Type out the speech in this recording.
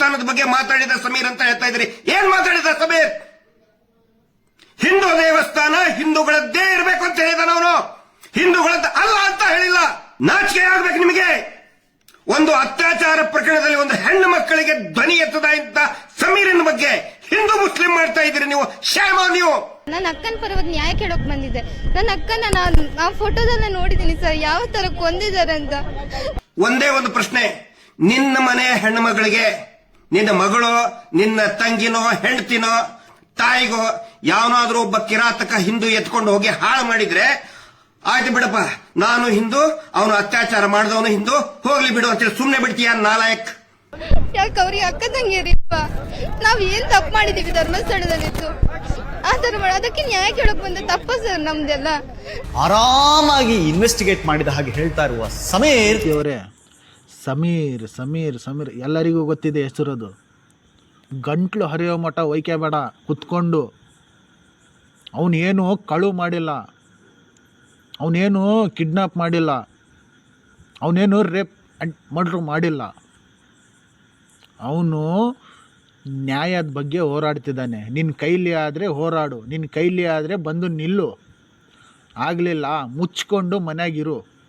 ದೇವಸ್ಥಾನದ ಬಗ್ಗೆ ಮಾತಾಡಿದ ಸಮೀರ್ ಅಂತ ಹೇಳ್ತಾ ಇದ್ರಿ. ಏನ್ ಮಾತಾಡಿದ ಸಮೀರ್? ಹಿಂದೂ ದೇವಸ್ಥಾನ ಹಿಂದೂಗಳದ್ದೇ ಇರಬೇಕು ಅಂತ ಹೇಳಿದಾನ ಅವನು. ಹಿಂದೂಗಳದ್ದು ಅಲ್ಲ ಅಂತ ಹೇಳಿಲ್ಲ. ನಾಚಿಕೆ ಆಗ್ಬೇಕು ನಿಮಗೆ. ಒಂದು ಅತ್ಯಾಚಾರ ಪ್ರಕರಣದಲ್ಲಿ ಒಂದು ಹೆಣ್ಣು ಮಕ್ಕಳಿಗೆ ಧ್ವನಿ ಎತ್ತದ ಇಂತ ಸಮೀರಿನ ಬಗ್ಗೆ ಹಿಂದೂ ಮುಸ್ಲಿಂ ಮಾಡ್ತಾ ಇದ್ದೀರಿ ನೀವು. ಶ್ಯಾಮ ನೀವು. ನನ್ನ ಅಕ್ಕನ ಪರವಾಗಿ ನ್ಯಾಯ ಕೇಳೋಕ್ ಬಂದಿದ್ದೆ. ನನ್ನ ಅಕ್ಕನ ನಾನು ಆ ಫೋಟೋದನ್ನ ನೋಡಿದ್ದೀನಿ ಸರ್. ಯಾವ ತರ ಕೊಂದಿದ್ದಾರೆ ಅಂತ. ಒಂದೇ ಒಂದು ಪ್ರಶ್ನೆ. ನಿನ್ನ ಮನೆ ಹೆಣ್ಣು ಮಗಳಿಗೆ ನಿನ್ನ ಮಗಳು ನಿನ್ನ ತಂಗಿನೋ ಹೆಂಡತಿನೋ ತಾಯಿಗೋ ಯಾವನಾದ್ರೂ ಒಬ್ಬ ಕಿರಾತಕ ಹಿಂದೂ ಎತ್ಕೊಂಡು ಹೋಗಿ ಹಾಳು ಮಾಡಿದ್ರೆ ಆಯ್ತು ಬಿಡಪ್ಪ ನಾನು ಹಿಂದೂ ಅವನು ಅತ್ಯಾಚಾರ ಮಾಡಿದವನು ಹಿಂದೂ ಹೋಗ್ಲಿ ಬಿಡು ಅಂತೇಳಿ ಸುಮ್ನೆ ಬಿಡ್ತೀಯ ನಾಲಾಯಕ್? ಯಾಕೆ ಅವ್ರಿಗೆ ಅಕ್ಕ ತಂಗಿಯರಿಪ್ಪ ನಾವ್ ಏನ್ ತಪ್ಪು ಮಾಡಿದೀವಿ ಧರ್ಮಸ್ಥಳದಲ್ಲಿತ್ತು ಆ ತರ ಮಾಡಿ ಅದಕ್ಕೆ ನ್ಯಾಯ ಕೇಳಕ್ ಬಂದ ತಪ್ಪ ಸರ್ ನಮ್ದೆಲ್ಲ? ಆರಾಮಾಗಿ ಇನ್ವೆಸ್ಟಿಗೇಟ್ ಮಾಡಿದ ಹಾಗೆ ಹೇಳ್ತಾ ಇರುವ ಸಮಯ ಅವರೇ. ಸಮೀರ್ ಸಮೀರ್ ಸಮೀರ್. ಎಲ್ಲರಿಗೂ ಗೊತ್ತಿದೆ ಹೆಸರದು. ಗಂಟ್ಲು ಹರಿಯೋ ಮಠ ಬೇಡ. ಕುತ್ಕೊಂಡು ಅವನೇನು ಕಳು ಮಾಡಿಲ್ಲ. ಅವನೇನು ಕಿಡ್ನಾಪ್ ಮಾಡಿಲ್ಲ. ಅವನೇನು ರೇಪ್ ಅಂಡ್ ಮರ್ಡ್ರ್ ಮಾಡಿಲ್ಲ. ಅವನು ನ್ಯಾಯದ ಬಗ್ಗೆ ಹೋರಾಡ್ತಿದ್ದಾನೆ. ನಿನ್ನ ಕೈಲಿ ಆದರೆ ಹೋರಾಡು. ನಿನ್ನ ಕೈಲಿ ಆದರೆ ಬಂದು ನಿಲ್ಲು. ಆಗಲಿಲ್ಲ, ಮುಚ್ಕೊಂಡು ಮನೆಯಾಗಿರು